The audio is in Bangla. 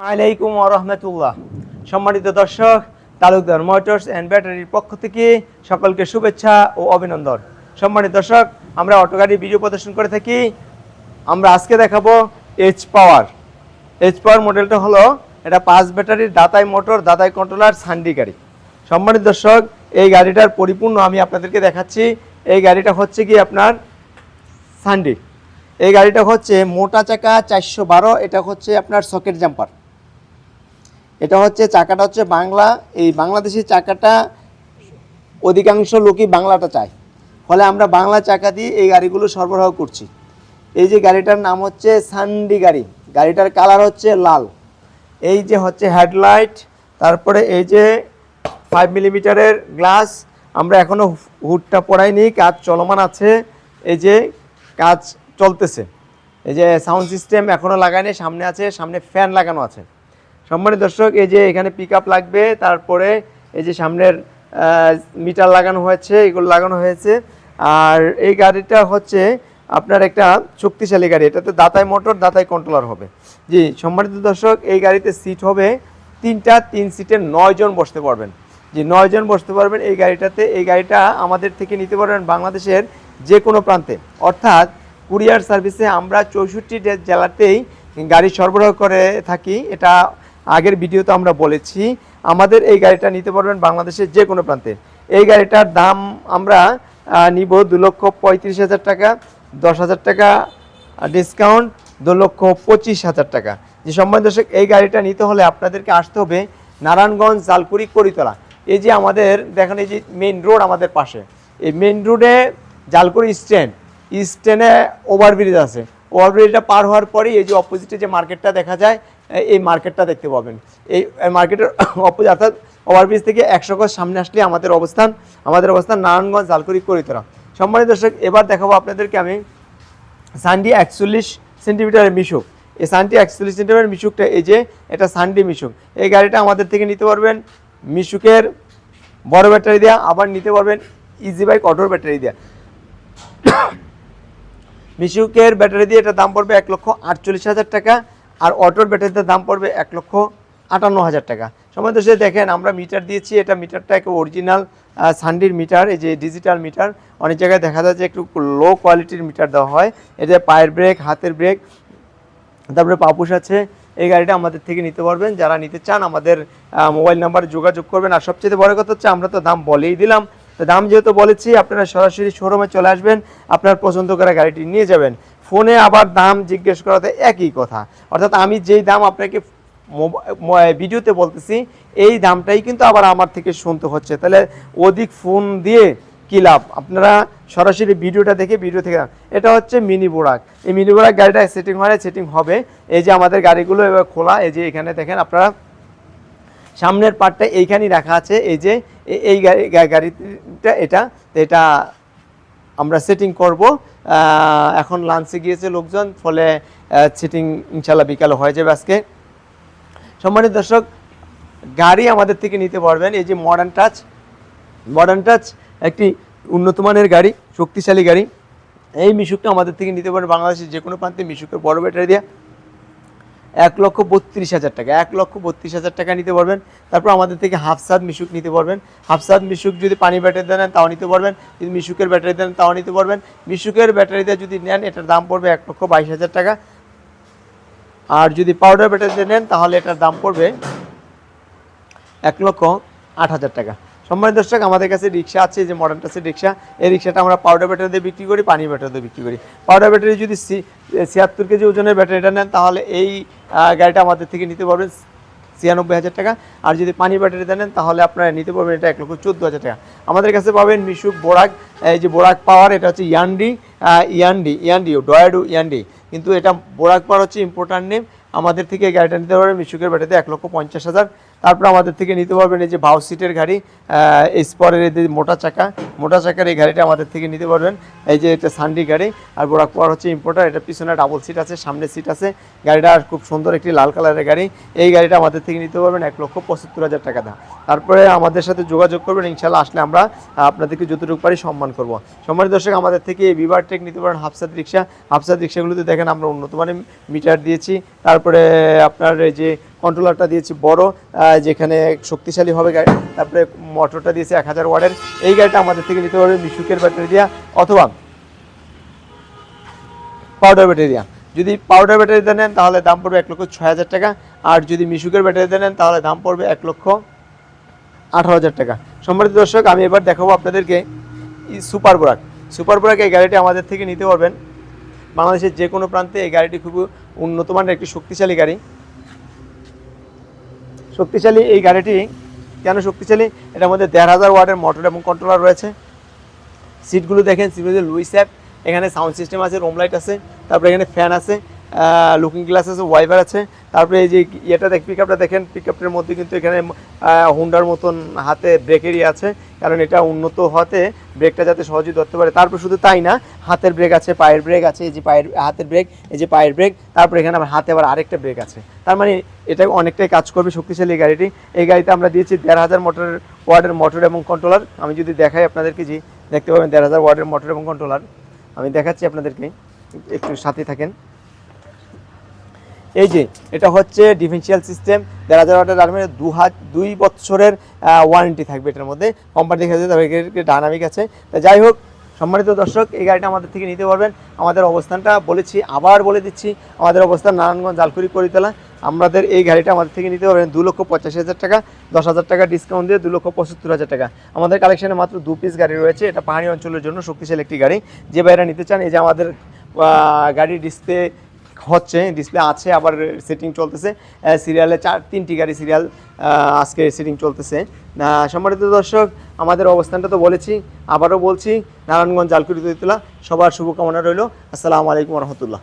আলাইকুম রহমতুল্লাহ সম্মানিত দর্শক, তালুকদার মোটরস অ্যান্ড ব্যাটারির পক্ষ থেকে সকলকে শুভেচ্ছা ও অভিনন্দন। সম্মানিত দর্শক, আমরা অটো গাড়ির ভিডিও প্রদর্শন করে থাকি। আমরা আজকে দেখাবো এইচ পাওয়ার এইচ পাওয়ার মডেলটা হলো এটা পাঁচ ব্যাটারির দাতাই মোটর, দাতাই কন্ট্রোলার সান্ডি গাড়ি। সম্মানিত দর্শক, এই গাড়িটার পরিপূর্ণ আমি আপনাদেরকে দেখাচ্ছি। এই গাড়িটা হচ্ছে কি আপনার সানডে এই গাড়িটা হচ্ছে মোটা চাকা চারশো বারো, এটা হচ্ছে আপনার সকেট জাম্পার এটা হচ্ছে চাকাটা হচ্ছে বাংলা, এই বাংলাদেশি চাকাটা অধিকাংশ লোকই বাংলাটা চায়। ফলে আমরা বাংলা চাকা দিয়ে এই গাড়িগুলো সরবরাহ করছি। এই যে গাড়িটার নাম হচ্ছে সান্ডি গাড়ি। গাড়িটার কালার হচ্ছে লাল। এই যে হচ্ছে হেডলাইট, তারপরে এই যে ফাইভ মিলিমিটারের গ্লাস, আমরা এখনও হুডটা পড়াইনি, কাজ চলমান আছে। এই যে কাজ চলতেছে। এই যে সাউন্ড সিস্টেম এখনও লাগায়নি সামনে আছে, সামনে ফ্যান লাগানো আছে। সম্মানিত দর্শক, এই যে এখানে পিক লাগবে, তারপরে এই যে সামনের মিটার লাগানো হয়েছে, এগুলো লাগানো হয়েছে। আর এই গাড়িটা হচ্ছে আপনার একটা শক্তিশালী গাড়ি, এটাতে দাতাই মোটর দাতাই কন্ট্রোলার হবে। জি, সম্মানিত দর্শক, এই গাড়িতে সিট হবে তিনটা, তিন সিটের নয় জন বসতে পারবেন। যে নয় জন বসতে পারবেন এই গাড়িটাতে। এই গাড়িটা আমাদের থেকে নিতে পারবেন বাংলাদেশের যে কোনো প্রান্তে। অর্থাৎ কুরিয়ার সার্ভিসে আমরা চৌষট্টি জেলাতেই গাড়ি সরবরাহ করে থাকি। এটা আগের ভিডিওতে আমরা বলেছি, আমাদের এই গাড়িটা নিতে পারবেন বাংলাদেশের যে কোনো প্রান্তে। এই গাড়িটার দাম আমরা নিব দু লক্ষ পঁয়ত্রিশ হাজার টাকা, দশ হাজার টাকা ডিসকাউন্ট দু লক্ষ পঁচিশ হাজার টাকা। যে সম্মান দর্শক, এই গাড়িটা নিতে হলে আপনাদেরকে আসতে হবে নারায়ণগঞ্জ জালকুড়ি করিতলা। এই যে আমাদের, দেখেন এই যে মেইন রোড আমাদের পাশে। এই মেন রোডে জালকুড়ি স্ট্যান্ড। স্ট্যান্ডে ওভারব্রিজ আছে। ওভারব্রিজটা পার হওয়ার পরেই এই যে অপোজিটে যে মার্কেটটা দেখা যায় এই মার্কেটটা দেখতে পাবেন। এই মার্কেটের অপোজিট অর্থাৎ ওভারব্রিজ থেকে একশো গজ সামনে আসলে আমাদের অবস্থান। আমাদের অবস্থান নারায়ণগঞ্জ জালকুড়ি করিতলা সম্মানিত দর্শক, এবার দেখাবো আপনাদেরকে আমি সানডি একচল্লিশ সেন্টিমিটারের মিশুক। এই সানডি একচল্লিশ সেন্টিমিটার মিশুকটা এই যে, এটা সানডি মিশুক। এই গাড়িটা আমাদের থেকে নিতে পারবেন মিশুকের বড় ব্যাটারি দেওয়া আবার নিতে পারবেন ইজি বাইক অটোর ব্যাটারি দেওয়া মিশুকের ব্যাটারি দিয়ে এটা দাম পড়বে এক লক্ষ আটচল্লিশ হাজার টাকা। আর অটোর ব্যাটারিতে দাম পড়বে এক লক্ষ আটান্ন হাজার টাকা। সময় সে দেখেন আমরা মিটার দিয়েছি, এটা মিটারটা একটা অরিজিনাল সানডির মিটার, এই যে ডিজিটাল মিটার। অনেক জায়গায় দেখা যায় যে একটু লো কোয়ালিটির মিটার দেওয়া হয়। এটা পায়ের ব্রেক হাতের ব্রেক তারপরে পাপুস আছে, এই গাড়িটা আমাদের থেকে নিতে পারবেন। যারা নিতে চান আমাদের মোবাইল নাম্বারে যোগাযোগ করবেন। আর সবচেয়ে বড় কথা হচ্ছে, আমরা তো দাম বলেই দিলাম। তো দাম যেহেতু বলেছি, আপনারা সরাসরি শোরুমে চলে আসবেন, আপনার পছন্দ করা গাড়িটি নিয়ে যাবেন। ফোনে আবার দাম জিজ্ঞেস করাতে একই কথা। অর্থাৎ আমি যেই দাম আপনাকে ভিডিওতে বলতেছি, এই দামটাই কিন্তু আবার আমার থেকে শুনতে হচ্ছে। তাহলে অধিক ফোন দিয়ে কী লাভ? আপনারা সরাসরি ভিডিওটা দেখে ভিডিও থেকে এটা হচ্ছে মিনি বোরাক। এই মিনি বোরাক গাড়িটা সেটিং হয় সেটিং হবে। এই যে আমাদের গাড়িগুলো এবার খোলা, এই যে এখানে দেখেন আপনারা, সামনের পার্টটা এইখানেই রাখা আছে। এই যে এই গাড়ি গাড়িটা এটা এটা আমরা সেটিং করব। এখন লাঞ্চে গিয়েছে লোকজন, ফলে সেটিং ইনশাল্লাহ বিকালে হয়ে যাবে আজকে। সম্মানিত দর্শক, গাড়ি আমাদের থেকে নিতে পারবেন, এই যে মডার্ন টাচ মডার্ন টাচ একটি উন্নত মানের গাড়ি, শক্তিশালী গাড়ি। এই মিশুকটা আমাদের থেকে নিতে পারবেন বাংলাদেশের যে কোনো প্রান্তে, মিশুকের বড় ব্যাটারি দিয়ে। এক লক্ষ বত্রিশ হাজার টাকা, এক লক্ষ বত্রিশ হাজার টাকা নিতে পারবেন। তারপর আমাদের থেকে হাফসাদ মিশুক নিতে পারবেন। হাফসাদ মিশুক যদি পানি ব্যাটারি দেন, তাও নিতে পারবেন। যদি মিশুকের ব্যাটারি দেন, তাও নিতে পারবেন। মিশুকের ব্যাটারিতে যদি নেন, এটার দাম পড়বে এক লক্ষ বাইশ হাজার টাকা। আর যদি পাউডার ব্যাটারিতে নেন, তাহলে এটার দাম পড়বে এক লক্ষ আট হাজার টাকা। সম্মানিত দর্শক, আমাদের কাছে রিক্সা আছে যে মডার্ন টাচের রিক্সা, এই রিক্সাটা আমরা পাউডার ব্যাটারি দিয়ে বিক্রি করি পানি ব্যাটারি দিয়ে বিক্রি করি। পাউডার ব্যাটারি যদি ছিয়াত্তর কেজি ওজনের ব্যাটারিটা নেন, তাহলে এই গাড়িটা আমাদের থেকে নিতে পারবেন ছিয়ানব্বই হাজার টাকা। আর যদি পানি ব্যাটারিতে নেন, তাহলে আপনারা নিতে পারবেন এটা এক লক্ষ চোদ্দ হাজার টাকা। আমাদের কাছে পাবেন মিশুক বোরাক, এই যে বোরাক পাওয়ার, এটা হচ্ছে ইয়ান্ডি ইয়ান্ডি, ইয়ান্ডিও, ডয়াডু ইয়ান্ডি। কিন্তু এটা বোরাক পাওয়ার হচ্ছে ইম্পর্ট্যান্ট নেম আমাদের থেকে গাড়িটা নিতে পারবেন মিশুকের ব্যাটারিতে এক লক্ষ পঞ্চাশ হাজার। তারপর আমাদের থেকে নিতে পারবেন এই যে ভাউ সিটের গাড়ি স্পরের এই যে মোটা চাকা, মোটা চাকার এই গাড়িটা আমাদের থেকে নিতে পারবেন। এই যে এটা সান্ডি গাড়ি আর বোরাক পাওয়ার হচ্ছে ইম্পোর্টার এটা পিছনে ডাবল সিট আছে, সামনে সিট আছে। গাড়িটা খুব সুন্দর একটি লাল কালারের গাড়ি। এই গাড়িটা আমাদের থেকে নিতে পারবেন এক লক্ষ পঁচাত্তর হাজার টাকা দাম। তারপরে আমাদের সাথে যোগাযোগ করবেন ইনশাল্লাহ আসলে আমরা আপনাদেরকে যতটুকু পারি সম্মান করব। সম্মানিত দর্শক, আমাদের থেকে এই বিবার টেক নিতে পারেন হাফসাদ রিক্সা হাফসাদ রিক্সাগুলোতে দেখেন আমরা উন্নত মানের মিটার দিয়েছি। তারপরে আপনার এই যে কন্ট্রোলারটা দিয়েছি বড় যেখানে শক্তিশালী হবে গাড়ি। তারপরে মোটরটা দিয়েছি এক হাজার ওয়ার্ডের এই গাড়িটা আমাদের থেকে নিতে পারবে মিশুকের ব্যাটারি দিয়া অথবা পাউডার ব্যাটারি দিয়া। যদি পাউডার ব্যাটারিতে নেন, তাহলে দাম পড়বে এক লক্ষ ছয় হাজার টাকা। আর যদি মিশুকের ব্যাটারিতে নেন, তাহলে দাম পড়বে এক লক্ষ আঠারো হাজার টাকা। সম্মানিত দর্শক, আমি এবার দেখাবো আপনাদেরকে সুপার বোরাক সুপার বোরাক এই গাড়িটি আমাদের থেকে নিতে পারবেন। বাংলাদেশের যে কোনো প্রান্তে এই গাড়িটি খুবই উন্নত মানের একটি শক্তিশালী গাড়ি। শক্তিশালী এই গাড়িটি কেন শক্তিশালী? এটার মধ্যে দেড় হাজার ওয়ার্ডের মোটর এবং কন্ট্রোলার রয়েছে। সিটগুলো দেখেন সিটগুলো লুইস অ্যাপ। এখানে সাউন্ড সিস্টেম আছে রোম লাইট আছে, তারপরে এখানে ফ্যান আছে। লুকিং গ্লাস আছে ওয়াইপার আছে। তারপরে এই যে ইয়েটা দেখ পিক আপটা দেখেন পিক আপটার মধ্যে কিন্তু এখানে হুন্ডার মতন হাতে ব্রেকেরই আছে, কারণ এটা উন্নত হতে ব্রেকটা যাতে সহজেই ধরতে পারে। তারপর শুধু তাই না, হাতের ব্রেক আছে, পায়ের ব্রেক আছে, এই যে পায়ের, হাতের ব্রেক এই যে পায়ের ব্রেক তারপর এখানে আবার হাতে আবার আরেকটা ব্রেক আছে। তার মানে এটা অনেকটাই কাজ করবে শক্তিশালী এই গাড়িটি। এই গাড়িতে আমরা দিয়েছি দেড় হাজার মোটরের ওয়ার্ডের মোটর এবং কন্ট্রোলার আমি যদি দেখাই আপনাদেরকে জি দেখতে পাবেন দেড় হাজার ওয়ার্ডের মোটর এবং কন্ট্রোলার আমি দেখাচ্ছি আপনাদেরকে, একটু সাথে থাকেন। এই যে, এটা হচ্ছে ডিফেন্সিয়াল সিস্টেম দেড় হাজার ওয়াটের আর্মের দু হাত, দুই বছরের ওয়ারেন্টি থাকবে এটার মধ্যে। কোম্পানি দেখা যায় তবে ডায়নামিক আছে। তা যাই হোক, সম্মানিত দর্শক, এই গাড়িটা আমাদের থেকে নিতে পারবেন। আমাদের অবস্থানটা বলেছি, আবার বলে দিচ্ছি, আমাদের অবস্থান নারায়ণগঞ্জ, জালকুড়ি, করিতলা। আমাদের এই গাড়িটা আমাদের থেকে নিতে পারবেন দু লক্ষ পঁচাশি হাজার টাকা, দশ হাজার টাকা ডিসকাউন্ট দিয়ে দু লক্ষ পঁচাত্তর হাজার টাকা। আমাদের কালেকশনে মাত্র দু পিস গাড়ি রয়েছে, এটা পাহাড়ি অঞ্চলের জন্য শক্তিশালী একটি গাড়ি। যে বাইরা নিতে চান, এই যে আমাদের গাড়ির ডিসপ্লে হচ্ছে ডিসপ্লে আছে, আবার সেটিং চলতেছে। সিরিয়ালে চার, তিনটি গাড়ি সিরিয়াল আজকে সেটিং চলতেছে। সম্মানিত দর্শক, আমাদের অবস্থানটা তো বলেছি, আবারও বলছি, নারায়ণগঞ্জ জালকুড়ি তৈতলা সবার শুভকামনা রইল। আসসালামু আলাইকুম রহমতুল্লাহ।